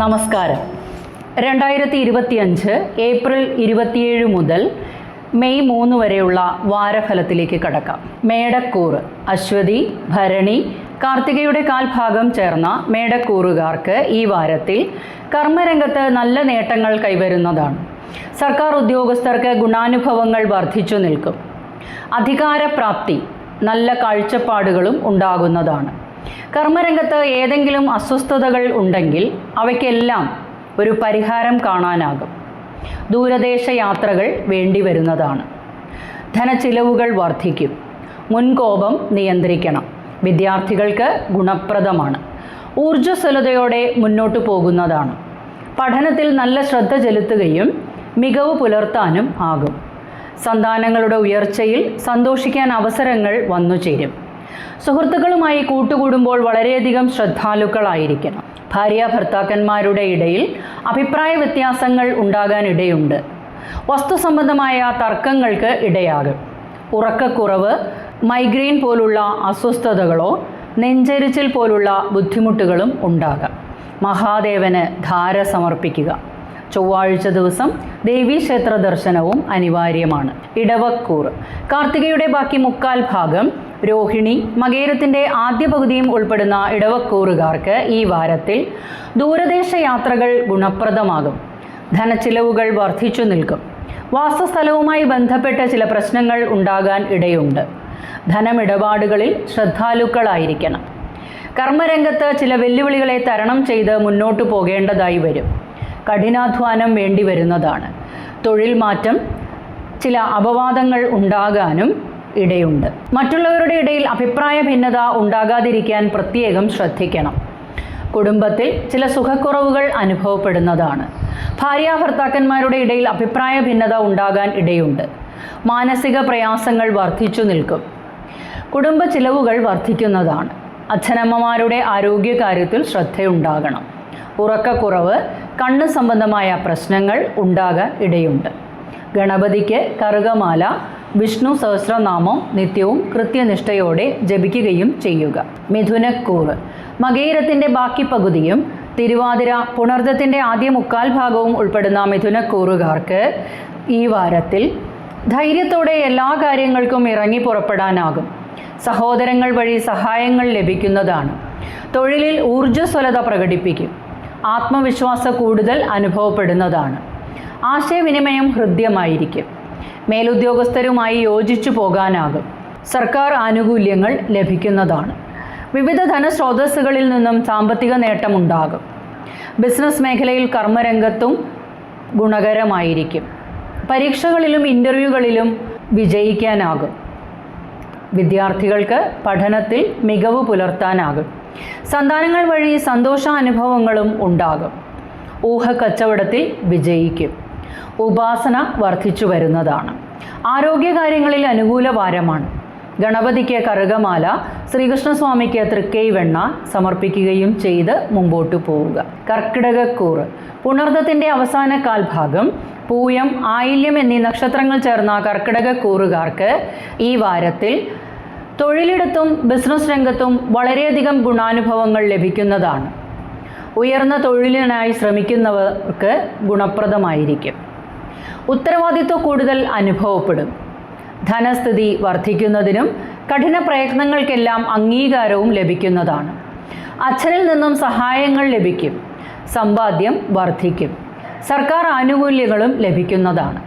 നമസ്കാരം. രണ്ടായിരത്തി ഇരുപത്തിയഞ്ച് ഏപ്രിൽ ഇരുപത്തിയേഴ് മുതൽ മെയ് മൂന്ന് വരെയുള്ള വാരഫലത്തിലേക്ക് കടക്കാം. മേടക്കൂറ് അശ്വതി ഭരണി കാർത്തികയുടെ കാൽഭാഗം ചേർന്ന മേടക്കൂറുകാർക്ക് ഈ വാരത്തിൽ കർമ്മരംഗത്ത് നല്ല നേട്ടങ്ങൾ കൈവരുന്നതാണ്. സർക്കാർ ഉദ്യോഗസ്ഥർക്ക് ഗുണാനുഭവങ്ങൾ വർദ്ധിച്ചു നിൽക്കും. അധികാരപ്രാപ്തി നല്ല കാഴ്ചപ്പാടുകളും ഉണ്ടാകുന്നതാണ്. കർമ്മരംഗത്ത് ഏതെങ്കിലും അസ്വസ്ഥതകൾ ഉണ്ടെങ്കിൽ അവയ്ക്കെല്ലാം ഒരു പരിഹാരം കാണാനാകും. ദൂരദേശ യാത്രകൾ വേണ്ടി വരുന്നതാണ്. ധനച്ചിലവുകൾ വർദ്ധിക്കും. മുൻകോപം നിയന്ത്രിക്കണം. വിദ്യാർത്ഥികൾക്ക് ഗുണപ്രദമാണ്. ഊർജസ്വലതയോടെ മുന്നോട്ട് പോകുന്നതാണ്. പഠനത്തിൽ നല്ല ശ്രദ്ധ ചെലുത്തുകയും മികവ് പുലർത്താനും ആകും. സന്താനങ്ങളുടെ ഉയർച്ചയിൽ സന്തോഷിക്കാൻ അവസരങ്ങൾ വന്നു ചേരും സുഹൃത്തുക്കളുമായി കൂട്ടുകൂടുമ്പോൾ വളരെയധികം ശ്രദ്ധാലുക്കളായിരിക്കണം. ഭാര്യ ഭർത്താക്കന്മാരുടെ ഇടയിൽ അഭിപ്രായ വ്യത്യാസങ്ങൾ ഉണ്ടാകാനിടയുണ്ട്. വസ്തു സംബന്ധമായ തർക്കങ്ങൾക്ക് ഇടയാകും. ഉറക്കക്കുറവ് മൈഗ്രെയിൻ പോലുള്ള അസ്വസ്ഥതകളോ നെഞ്ചരിച്ചിൽ പോലുള്ള ബുദ്ധിമുട്ടുകളും ഉണ്ടാകാം. മഹാദേവന് ധാര സമർപ്പിക്കുക. ചൊവ്വാഴ്ച ദിവസം ദേവീക്ഷേത്ര ദർശനവും അനിവാര്യമാണ്. ഇടവക്കൂർ കാർത്തികയുടെ ബാക്കി മുക്കാൽ ഭാഗം രോഹിണി മകേരത്തിന്റെ ആദ്യ പകുതിയും ഉൾപ്പെടുന്ന ഇടവക്കൂറുകാർക്ക് ഈ വാരത്തിൽ ദൂരദേശ യാത്രകൾ ഗുണപ്രദമാകും. ധനച്ചിലവുകൾ വർദ്ധിച്ചു നിൽക്കും. വാസസ്ഥലവുമായി ബന്ധപ്പെട്ട ചില പ്രശ്നങ്ങൾ ഉണ്ടാകാൻ ഇടയുണ്ട്. ധനമിടപാടുകളിൽ ശ്രദ്ധാലുക്കളായിരിക്കണം. കർമ്മരംഗത്ത് ചില വെല്ലുവിളികളെ തരണം ചെയ്ത് മുന്നോട്ടു പോകേണ്ടതായി വരും. കഠിനാധ്വാനം വേണ്ടി വരുന്നതാണ്. തൊഴിൽ മാറ്റം ചില അപവാദങ്ങൾ ഉണ്ടാകാനും ഇടയുണ്ട്. മറ്റുള്ളവരുടെ ഇടയിൽ അഭിപ്രായ ഭിന്നത ഉണ്ടാകാതിരിക്കാൻ പ്രത്യേകം ശ്രദ്ധിക്കണം. കുടുംബത്തിൽ ചില സുഖക്കുറവുകൾ അനുഭവപ്പെടുന്നതാണ്. ഭാര്യ ഭർത്താക്കന്മാരുടെ ഇടയിൽ അഭിപ്രായ ഭിന്നത ഉണ്ടാകാൻ ഇടയുണ്ട്. മാനസിക പ്രയാസങ്ങൾ വർദ്ധിച്ചു നിൽക്കും. കുടുംബ ചിലവുകൾ വർദ്ധിക്കുന്നതാണ്. അച്ഛനമ്മമാരുടെ ആരോഗ്യകാര്യത്തിൽ ശ്രദ്ധയുണ്ടാകണം. ഉറക്കക്കുറവ് കണ്ണ് സംബന്ധമായ പ്രശ്നങ്ങൾ ഉണ്ടാകാൻ ഇടയുണ്ട്. ഗണപതിക്ക് കറുകമാല വിഷ്ണു സഹസ്രനാമം നിത്യവും കൃത്യനിഷ്ഠയോടെ ജപിക്കുകയും ചെയ്യുക. മിഥുനക്കൂറ്. മകേരത്തിന്റെ ബാക്കി പകുതിയും തിരുവാതിര പുണർദത്തിന്റെ ആദ്യ മുക്കാൽ ഭാഗവും ഉൾപ്പെടുന്ന മിഥുനക്കൂറുകാർക്ക് ഈ വാരത്തിൽ ധൈര്യത്തോടെ എല്ലാ കാര്യങ്ങൾക്കും ഇറങ്ങി പുറപ്പെടാനാകും. സഹോദരങ്ങൾ വഴി സഹായങ്ങൾ ലഭിക്കുന്നതാണ്. തൊഴിലിൽ ഊർജസ്വലത പ്രകടിപ്പിക്കും. ആത്മവിശ്വാസ കൂടുതൽ അനുഭവപ്പെടുന്നതാണ്. ആശയവിനിമയം ഹൃദ്യമായിരിക്കും. മേലുദ്യോഗസ്ഥരുമായി യോജിച്ചു പോകാനാകും. സർക്കാർ ആനുകൂല്യങ്ങൾ ലഭിക്കുന്നതാണ്. വിവിധ ധനസ്രോതസ്സുകളിൽ നിന്നും സാമ്പത്തിക നേട്ടമുണ്ടാകും. ബിസിനസ് മേഖലയിൽ കർമ്മരംഗത്തും ഗുണകരമായിരിക്കും. പരീക്ഷകളിലും ഇന്റർവ്യൂകളിലും വിജയിക്കാനാകും. വിദ്യാർത്ഥികൾക്ക് പഠനത്തിൽ മികവ് പുലർത്താനാകും. സന്താനങ്ങൾ വഴി സന്തോഷാനുഭവങ്ങളും ഉണ്ടാകും. ഊഹക്കച്ചവടത്തിൽ വിജയിക്കും. ഉപാസന വർദ്ധിച്ചു വരുന്നതാണ്. ആരോഗ്യകാര്യങ്ങളിൽ അനുകൂല വാരമാണ്. ഗണപതിക്ക് കറുകമാല ശ്രീകൃഷ്ണസ്വാമിക്ക് തൃക്കൈവെണ്ണ സമർപ്പിക്കുകയും ചെയ്ത് മുമ്പോട്ടു പോവുക. കർക്കിടകക്കൂറ്. പുണർദത്തിന്റെ അവസാന കാൽഭാഗം പൂയം ആയില്യം എന്നീ നക്ഷത്രങ്ങൾ ചേർന്ന കർക്കിടകക്കൂറുകാർക്ക് ഈ വാരത്തിൽ തൊഴിലിടത്തും ബിസിനസ് രംഗത്തും വളരെയധികം ഗുണാനുഭവങ്ങൾ ലഭിക്കുന്നതാണ്. ഉയർന്ന തൊഴിലിനായി ശ്രമിക്കുന്നവർക്ക് ഗുണപ്രദമായിരിക്കും. ഉത്തരവാദിത്വ കൂടുതൽ അനുഭവപ്പെടും. ധനസ്ഥിതി വർദ്ധിക്കുന്നതിനും കഠിന പ്രയത്നങ്ങൾക്കെല്ലാം അംഗീകാരവും ലഭിക്കുന്നതാണ്. അച്ഛനിൽ നിന്നും സഹായങ്ങൾ ലഭിക്കും. സമ്പാദ്യം വർദ്ധിക്കും. സർക്കാർ ആനുകൂല്യങ്ങളും ലഭിക്കുന്നതാണ്.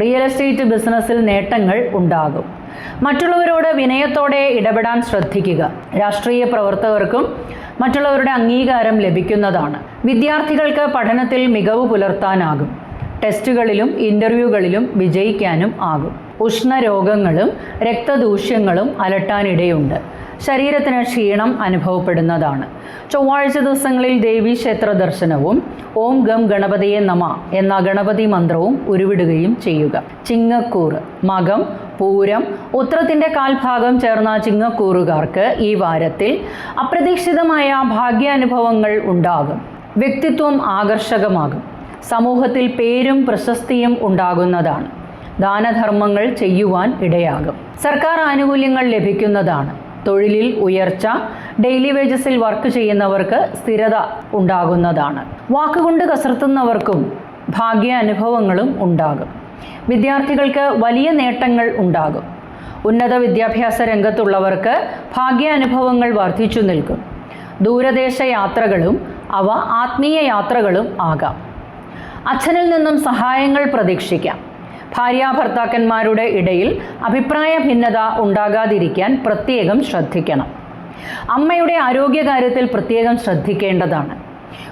റിയൽ എസ്റ്റേറ്റ് ബിസിനസ്സിൽ നേട്ടങ്ങൾ ഉണ്ടാകും. മറ്റുള്ളവരോട് വിനയത്തോടെ ഇടപെടാൻ ശ്രദ്ധിക്കുക. രാഷ്ട്രീയ പ്രവർത്തകർക്കും മറ്റുള്ളവരുടെ അംഗീകാരം ലഭിക്കുന്നതാണ്. വിദ്യാർത്ഥികൾക്ക് പഠനത്തിൽ മികവ് പുലർത്താനാകും. ടെസ്റ്റുകളിലും ഇന്റർവ്യൂകളിലും വിജയിക്കാനും ആകും. ഉഷ്ണരോഗങ്ങളും രക്തദൂഷ്യങ്ങളും അലട്ടാനിടയുണ്ട്. ശരീരത്തിന് ക്ഷീണം അനുഭവപ്പെടുന്നതാണ്. ചൊവ്വാഴ്ച ദിവസങ്ങളിൽ ദേവി ക്ഷേത്ര ദർശനവും ഓം ഗം ഗണപതിയെ നമ എന്ന ഗണപതി മന്ത്രവും ഉരുവിടുകയും ചെയ്യുക. ചിങ്ങക്കൂറ് മകം പൂരം ഉത്രത്തിന്റെ കാൽഭാഗം ചേർന്ന ചിങ്ങക്കൂറുകാർക്ക് ഈ വാരത്തിൽ അപ്രതീക്ഷിതമായ ഭാഗ്യാനുഭവങ്ങൾ ഉണ്ടാകും. വ്യക്തിത്വം ആകർഷകമാകും. സമൂഹത്തിൽ പേരും പ്രശസ്തിയും ഉണ്ടാകുന്നതാണ്. ദാനധർമ്മങ്ങൾ ചെയ്യുവാൻ ഇടയാകും. സർക്കാർ ആനുകൂല്യങ്ങൾ ലഭിക്കുന്നതാണ്. തൊഴിലിൽ ഉയർച്ച ഡെയിലി വേജസിൽ വർക്ക് ചെയ്യുന്നവർക്ക് സ്ഥിരത ഉണ്ടാകുന്നതാണ്. വാക്കുകൊണ്ട് കസർത്തുന്നവർക്കും ഭാഗ്യ അനുഭവങ്ങളും ഉണ്ടാകും. വിദ്യാർത്ഥികൾക്ക് വലിയ നേട്ടങ്ങൾ ഉണ്ടാകും. ഉന്നത വിദ്യാഭ്യാസ രംഗത്തുള്ളവർക്ക് ഭാഗ്യാനുഭവങ്ങൾ വർദ്ധിച്ചു നിൽക്കും. ദൂരദേശ യാത്രകളും അവ ആത്മീയ യാത്രകളും ആകാം. അച്ഛനിൽ നിന്നും സഹായങ്ങൾ പ്രതീക്ഷിക്കാം. ഭാര്യാഭർത്താക്കന്മാരുടെ ഇടയിൽ അഭിപ്രായ ഭിന്നത ഉണ്ടാകാതിരിക്കാൻ പ്രത്യേകം ശ്രദ്ധിക്കണം. അമ്മയുടെ ആരോഗ്യകാര്യത്തിൽ പ്രത്യേകം ശ്രദ്ധിക്കേണ്ടതാണ്.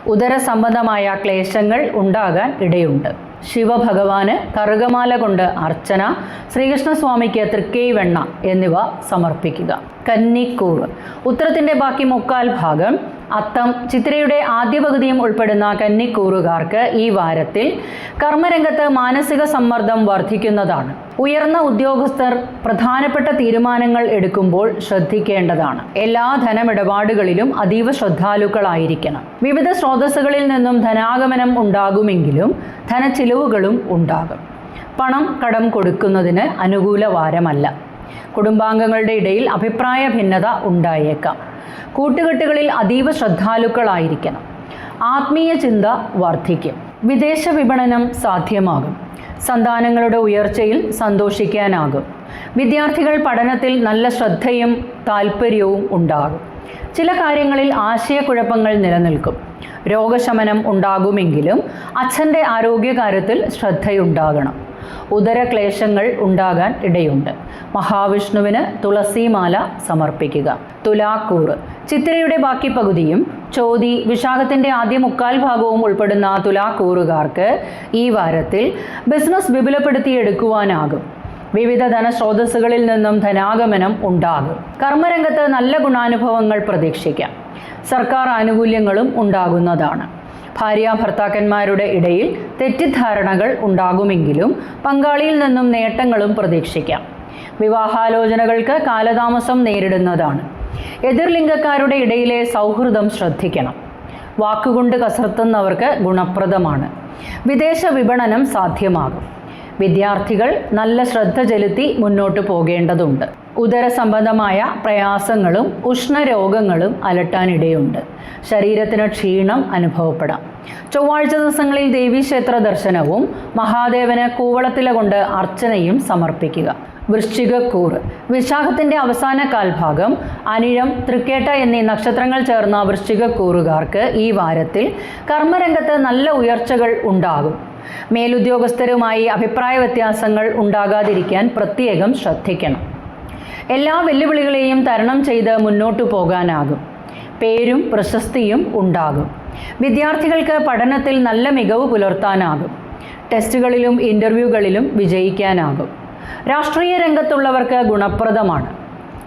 ഉദര സംബന്ധമായ ക്ലേശങ്ങൾ ഉണ്ടാകാൻ ഇടയുണ്ട്. ശിവഭഗവാന് കറുകമാല കൊണ്ട് അർച്ചന ശ്രീകൃഷ്ണസ്വാമിക്ക് തൃക്കൈവെണ്ണ എന്നിവ സമർപ്പിക്കുക. കന്നിക്കൂർ. ഉത്തരത്തിന്റെ ബാക്കി മുക്കാൽ ഭാഗം അത്തം ചിത്രയുടെ ആദ്യ പകുതിയും ഉൾപ്പെടുന്ന കന്നിക്കൂറുകാർക്ക് ഈ വാരത്തിൽ കർമ്മരംഗത്ത് മാനസിക സമ്മർദ്ദം വർദ്ധിക്കുന്നതാണ്. ഉയർന്ന ഉദ്യോഗസ്ഥർ പ്രധാനപ്പെട്ട തീരുമാനങ്ങൾ എടുക്കുമ്പോൾ ശ്രദ്ധിക്കേണ്ടതാണ്. എല്ലാ ധനമിടപാടുകളിലും അതീവ ശ്രദ്ധാലുക്കളായിരിക്കണം. വിവിധ സ്രോതസ്സുകളിൽ നിന്നും ധനാഗമനം ഉണ്ടാകുമെങ്കിലും ധനച്ചിലവുകളും ഉണ്ടാകും. പണം കടം കൊടുക്കുന്നതിന് അനുകൂല വാരമല്ല. കുടുംബാംഗങ്ങളുടെ ഇടയിൽ അഭിപ്രായ ഭിന്നത ഉണ്ടായേക്കാം. കൂട്ടുകെട്ടുകളിൽ അതീവ ശ്രദ്ധാലുക്കളായിരിക്കണം. ആത്മീയ ചിന്ത വർദ്ധിക്കും. വിദേശ വിപണനം സാധ്യമാകും. സന്താനങ്ങളുടെ ഉയർച്ചയിൽ സന്തോഷിക്കാനാകും. വിദ്യാർത്ഥികൾ പഠനത്തിൽ നല്ല ശ്രദ്ധയും താല്പര്യവും ഉണ്ടാകും. ചില കാര്യങ്ങളിൽ ആശയക്കുഴപ്പങ്ങൾ നിലനിൽക്കും. രോഗശമനം ഉണ്ടാകുമെങ്കിലും അച്ഛന്റെ ആരോഗ്യകാര്യത്തിൽ ശ്രദ്ധയുണ്ടാകണം. ഉദരക്ലേശങ്ങൾ ഉണ്ടാകാൻ ഇടയുണ്ട്. മഹാവിഷ്ണുവിന് തുളസിമാല സമർപ്പിക്കുക. തുലാക്കൂറ് ചിത്രയുടെ ബാക്കി പകുതിയും ചോതി വിശാഖത്തിന്റെ ആദ്യ മുക്കാൽ ഭാഗവും ഉൾപ്പെടുന്ന തുലാക്കൂറുകാർക്ക് ഈ വാരത്തിൽ ബിസിനസ് വിപുലപ്പെടുത്തിയെടുക്കുവാനാകും. വിവിധ ധനസ്രോതസ്സുകളിൽ നിന്നും ധനാഗമനം ഉണ്ടാകും. കർമ്മരംഗത്ത് നല്ല ഗുണാനുഭവങ്ങൾ പ്രതീക്ഷിക്കാം. സർക്കാർ ആനുകൂല്യങ്ങളും ഉണ്ടാകുന്നതാണ്. ഭാര്യ ഭർത്താക്കന്മാരുടെ ഇടയിൽ തെറ്റിദ്ധാരണകൾ ഉണ്ടാകുമെങ്കിലും പങ്കാളിയിൽ നിന്നും നേട്ടങ്ങളും പ്രതീക്ഷിക്കാം. വിവാഹാലോചനകൾക്ക് കാലതാമസം നേരിടുന്നതാണ്. എതിർലിംഗക്കാരുടെ ഇടയിലെ സൗഹൃദം ശ്രദ്ധിക്കണം. വാക്കുകൊണ്ട് കസർത്തുന്നവർക്ക് ഗുണപ്രദമാണ്. വിദേശ വിപണനം സാധ്യമാകും. വിദ്യാർത്ഥികൾ നല്ല ശ്രദ്ധ ചെലുത്തി മുന്നോട്ട് പോകേണ്ടതുണ്ട്. ഉദര സംബന്ധമായ പ്രയാസങ്ങളും ഉഷ്ണരോഗങ്ങളും അലട്ടാനിടയുണ്ട്. ശരീരത്തിന് ക്ഷീണം അനുഭവപ്പെടാം. ചൊവ്വാഴ്ച ദിവസങ്ങളിൽ ദേവീക്ഷേത്ര ദർശനവും മഹാദേവന് കൂവളത്തില കൊണ്ട് അർച്ചനയും സമർപ്പിക്കുക. വൃശ്ചികക്കൂറ് വിശാഖത്തിന്റെ അവസാന കാൽഭാഗം അനിഴം തൃക്കേട്ട എന്നീ നക്ഷത്രങ്ങൾ ചേർന്ന വൃശ്ചികക്കൂറുകാർക്ക് ഈ വാരത്തിൽ കർമ്മരംഗത്ത് നല്ല ഉയർച്ചകൾ ഉണ്ടാകും. മേലുദ്യോഗസ്ഥരുമായി അഭിപ്രായ വ്യത്യാസങ്ങൾ ഉണ്ടാകാതിരിക്കാൻ പ്രത്യേകം ശ്രദ്ധിക്കണം. എല്ലാ വെല്ലുവിളികളെയും തരണം ചെയ്ത് മുന്നോട്ടു പോകാനാകും. പേരും പ്രശസ്തിയും ഉണ്ടാകും. വിദ്യാർത്ഥികൾക്ക് പഠനത്തിൽ നല്ല മികവ് പുലർത്താനാകും. ടെസ്റ്റുകളിലും ഇന്റർവ്യൂകളിലും വിജയിക്കാനാകും. രാഷ്ട്രീയ രംഗത്തുള്ളവർക്ക് ഗുണപ്രദമാണ്.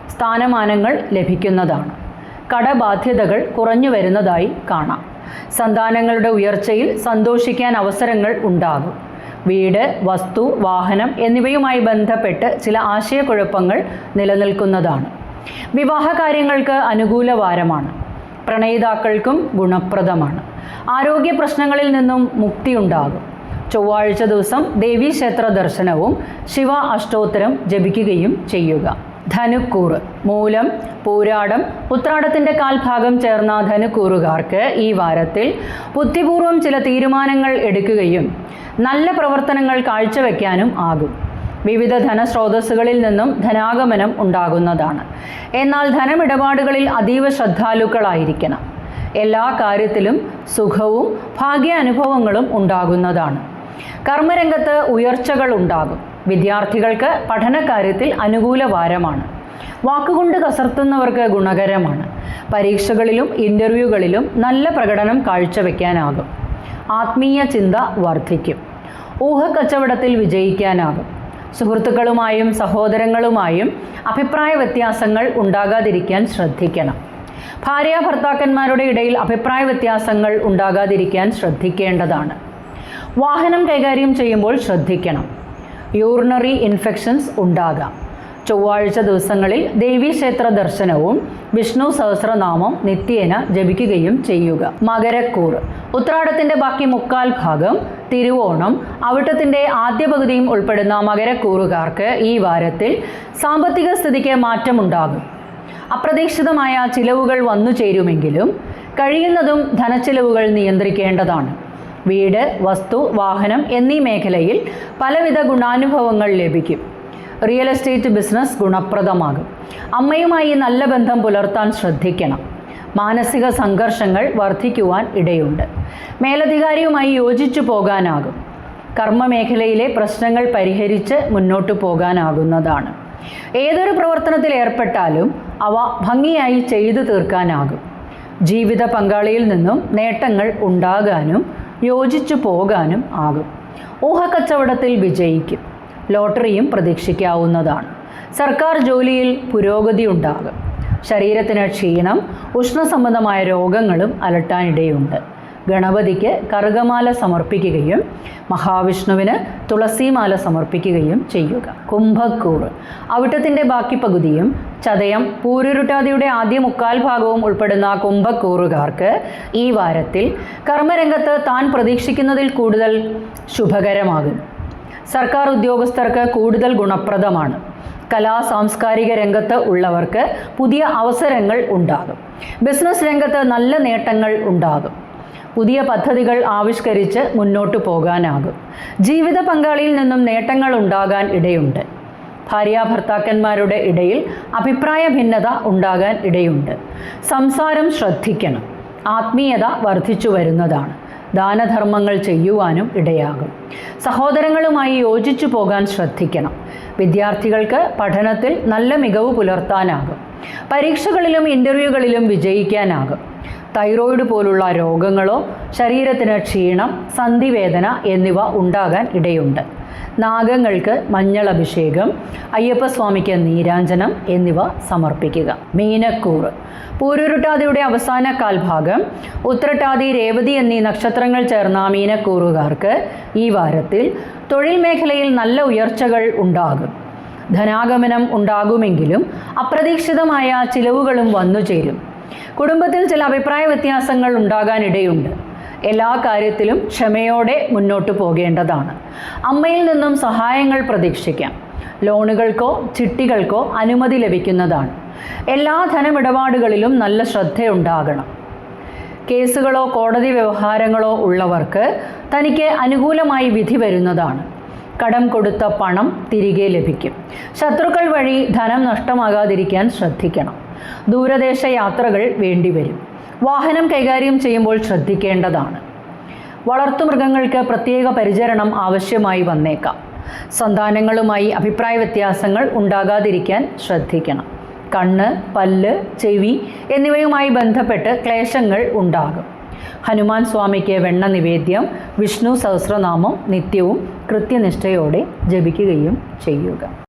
സ്ഥാനമാനങ്ങൾ ലഭിക്കുന്നതാണ്. കടബാധ്യതകൾ കുറഞ്ഞു വരുന്നതായി കാണാം. സന്താനങ്ങളുടെ ഉയർച്ചയിൽ സന്തോഷിക്കാൻ അവസരങ്ങൾ ഉണ്ടാകും. വീട് വസ്തു വാഹനം എന്നിവയുമായി ബന്ധപ്പെട്ട് ചില ആശയക്കുഴപ്പങ്ങൾ നിലനിൽക്കുന്നതാണ്. വിവാഹ കാര്യങ്ങൾക്ക് അനുകൂല വാരമാണ്. പ്രണയിതാക്കൾക്കും ഗുണപ്രദമാണ്. ആരോഗ്യ പ്രശ്നങ്ങളിൽ നിന്നും മുക്തിയുണ്ടാകും ചൊവ്വാഴ്ച ദിവസം ദേവീക്ഷേത്ര ദർശനവും ശിവ അഷ്ടോത്തരം ജപിക്കുകയും ചെയ്യുക. ധനുക്കൂറ് മൂലം പൂരാടം ഉത്രാടത്തിന്റെ കാൽഭാഗം ചേർന്ന ധനുക്കൂറുകാർക്ക് ഈ വാരത്തിൽ ബുദ്ധിപൂർവം ചില തീരുമാനങ്ങൾ എടുക്കുകയും നല്ല പ്രവർത്തനങ്ങൾ കാഴ്ചവെക്കാനും ആകും. വിവിധ ധനസ്രോതസ്സുകളിൽ നിന്നും ധനാഗമനം ഉണ്ടാകുന്നതാണ്. എന്നാൽ ധനമിടപാടുകളിൽ അതീവ ശ്രദ്ധാലുക്കളായിരിക്കണം. എല്ലാ കാര്യത്തിലും സുഖവും ഭാഗ്യാനുഭവങ്ങളും ഉണ്ടാകുന്നതാണ്. കർമ്മരംഗത്ത് ഉയർച്ചകൾ ഉണ്ടാകും. വിദ്യാർത്ഥികൾക്ക് പഠനകാര്യത്തിൽ അനുകൂല വാരമാണ് വാക്കുകൊണ്ട് കസർത്തുന്നവർക്ക് ഗുണകരമാണ്. പരീക്ഷകളിലും ഇന്റർവ്യൂകളിലും നല്ല പ്രകടനം കാഴ്ചവെക്കാനാകും. ആത്മീയ ചിന്ത വർദ്ധിക്കും. ഊഹക്കച്ചവടത്തിൽ വിജയിക്കാനാകും. സുഹൃത്തുക്കളുമായും സഹോദരങ്ങളുമായും അഭിപ്രായ വ്യത്യാസങ്ങൾ ഉണ്ടാകാതിരിക്കാൻ ശ്രദ്ധിക്കണം. ഭാര്യ ഭർത്താക്കന്മാരുടെ ഇടയിൽ അഭിപ്രായ വ്യത്യാസങ്ങൾ ഉണ്ടാകാതിരിക്കാൻ ശ്രദ്ധിക്കേണ്ടതാണ്. വാഹനം കൈകാര്യം ചെയ്യുമ്പോൾ ശ്രദ്ധിക്കണം. യൂറിനറി ഇൻഫെക്ഷൻസ് ഉണ്ടാകാം. ചൊവ്വാഴ്ച ദിവസങ്ങളിൽ ദേവീക്ഷേത്ര ദർശനവും വിഷ്ണു സഹസ്രനാമം നിത്യേന ജപിക്കുകയും ചെയ്യുക. മകരക്കൂർ ഉത്രാടത്തിന്റെ ബാക്കി മുക്കാൽ ഭാഗം തിരുവോണം അവിട്ടത്തിന്റെ ആദ്യ പകുതിയും ഉൾപ്പെടുന്ന മകരക്കൂറുകാർക്ക് ഈ വാരത്തിൽ സാമ്പത്തിക സ്ഥിതിക്ക് മാറ്റമുണ്ടാകും. അപ്രതീക്ഷിതമായ ചിലവുകൾ വന്നു ചേരുമെങ്കിലും കഴിയുന്നതും ധനച്ചിലവുകൾ നിയന്ത്രിക്കേണ്ടതാണ്. വീട് വസ്തു വാഹനം എന്നീ മേഖലയിൽ പലവിധ ഗുണാനുഭവങ്ങൾ ലഭിക്കും. റിയൽ എസ്റ്റേറ്റ് ബിസിനസ് ഗുണപ്രദമാകും. അമ്മയുമായി നല്ല ബന്ധം പുലർത്താൻ ശ്രദ്ധിക്കണം. മാനസിക സംഘർഷങ്ങൾ വർദ്ധിക്കുവാൻ ഇടയുണ്ട്. മേലധികാരിയുമായി യോജിച്ചു പോകാനാകും. കർമ്മമേഖലയിലെ പ്രശ്നങ്ങൾ പരിഹരിച്ച് മുന്നോട്ടു പോകാനാകുന്നതാണ്. ഏതൊരു പ്രവർത്തനത്തിൽ ഏർപ്പെട്ടാലും അവ ഭംഗിയായി ചെയ്തു തീർക്കാനാകും. ജീവിത പങ്കാളിയിൽ നിന്നും നേട്ടങ്ങൾ ഉണ്ടാകാനും യോജിച്ചു പോകാനും ആകും. ഊഹക്കച്ചവടത്തിൽ വിജയിക്കും. ലോട്ടറിയും പ്രതീക്ഷിക്കാവുന്നതാണ്. സർക്കാർ ജോലിയിൽ പുരോഗതി ഉണ്ടാകും. ശരീരത്തിന് ക്ഷീണം ഉഷ്ണസംബന്ധമായ രോഗങ്ങളും അലട്ടാനിടയുണ്ട്. ഗണപതിക്ക് കറുകമാല സമർപ്പിക്കുകയും മഹാവിഷ്ണുവിന് തുളസിമാല സമർപ്പിക്കുകയും ചെയ്യുക. കുംഭക്കൂറ്. അവിട്ടത്തിന്റെ ബാക്കി പകുതിയും ചതയം പൂരുരുട്ടാതിയുടെ ആദ്യ മുക്കാൽ ഭാഗവും ഉൾപ്പെടുന്ന കുംഭക്കൂറുകാർക്ക് ഈ വാരത്തിൽ കർമ്മരംഗത്ത് താൻ പ്രതീക്ഷിക്കുന്നതിൽ കൂടുതൽ ശുഭകരമാകും. സർക്കാർ ഉദ്യോഗസ്ഥർക്ക് കൂടുതൽ ഗുണപ്രദമാണ്. കലാ സാംസ്കാരിക രംഗത്ത് ഉള്ളവർക്ക് പുതിയ അവസരങ്ങൾ ഉണ്ടാകും. ബിസിനസ് രംഗത്ത് നല്ല നേട്ടങ്ങൾ ഉണ്ടാകും. പുതിയ പദ്ധതികൾ ആവിഷ്കരിച്ച് മുന്നോട്ട് പോകാനാകും. ജീവിത പങ്കാളിയിൽ നിന്നും നേട്ടങ്ങൾ ഉണ്ടാകാൻ ഇടയുണ്ട്. ഭാര്യാഭർത്താക്കന്മാരുടെ ഇടയിൽ അഭിപ്രായ ഭിന്നത ഉണ്ടാകാൻ ഇടയുണ്ട്. സംസാരം ശ്രദ്ധിക്കണം. ആത്മീയത വർദ്ധിച്ചു വരുന്നതാണ്. ദാനധർമ്മങ്ങൾ ചെയ്യുവാനും ഇടയാകും. സഹോദരങ്ങളുമായി യോജിച്ചു പോകാൻ ശ്രദ്ധിക്കണം. വിദ്യാർത്ഥികൾക്ക് പഠനത്തിൽ നല്ല മികവ് പുലർത്താനാകും. പരീക്ഷകളിലും ഇന്റർവ്യൂകളിലും വിജയിക്കാനാകും. തൈറോയിഡ് പോലുള്ള രോഗങ്ങളോ ശരീരത്തിന് ക്ഷീണം സന്ധിവേദന എന്നിവ ഉണ്ടാകാൻ ഇടയുണ്ട്. നാഗങ്ങൾക്ക് മഞ്ഞൾ അഭിഷേകം അയ്യപ്പസ്വാമിക്ക് നീരാഞ്ജനം എന്നിവ സമർപ്പിക്കുക. മീനക്കൂറ് പൂരുരുട്ടാതിയുടെ അവസാന കാൽഭാഗം ഉത്രട്ടാതി രേവതി എന്നീ നക്ഷത്രങ്ങൾ ചേർന്ന മീനക്കൂറുകാർക്ക് ഈ വാരത്തിൽ തൊഴിൽ മേഖലയിൽ നല്ല ഉയർച്ചകൾ ഉണ്ടാകും. ധനാഗമനം ഉണ്ടാകുമെങ്കിലും അപ്രതീക്ഷിതമായ ചിലവുകളും വന്നു ചേരും കുടുംബത്തിൽ ചില അഭിപ്രായ വ്യത്യാസങ്ങൾ ഉണ്ടാകാനിടയുണ്ട്. എല്ലാ കാര്യത്തിലും ക്ഷമയോടെ മുന്നോട്ട് പോകേണ്ടതാണ്. അമ്മയിൽ നിന്നും സഹായങ്ങൾ പ്രതീക്ഷിക്കാം. ലോണുകൾക്കോ ചിട്ടികൾക്കോ അനുമതി ലഭിക്കുന്നതാണ്. എല്ലാ ധനമിടപാടുകളിലും നല്ല ശ്രദ്ധയുണ്ടാകണം. കേസുകളോ കോടതി വ്യവഹാരങ്ങളോ ഉള്ളവർക്ക് തനിക്ക് അനുകൂലമായി വിധി വരുന്നതാണ്. കടം കൊടുത്ത പണം തിരികെ ലഭിക്കും. ശത്രുക്കൾ വഴി ധനം നഷ്ടമാകാതിരിക്കാൻ ശ്രദ്ധിക്കണം. ദൂരദേശ യാത്രകൾ വേണ്ടിവരും. വാഹനം കൈകാര്യം ചെയ്യുമ്പോൾ ശ്രദ്ധിക്കേണ്ടതാണ്. വളർത്തുമൃഗങ്ങൾക്ക് പ്രത്യേക പരിചരണം ആവശ്യമായി വന്നേക്കാം. സന്താനങ്ങളുമായി അഭിപ്രായ വ്യത്യാസങ്ങൾ ഉണ്ടാകാതിരിക്കാൻ ശ്രദ്ധിക്കണം. കണ്ണ് പല്ല് ചെവി എന്നിവയുമായി ബന്ധപ്പെട്ട് ക്ലേശങ്ങൾ ഉണ്ടാകും. ഹനുമാൻ സ്വാമിക്ക് വെണ്ണ നിവേദ്യം വിഷ്ണു സഹസ്രനാമം നിത്യവും കൃത്യനിഷ്ഠയോടെ ജപിക്കുകയും ചെയ്യുക.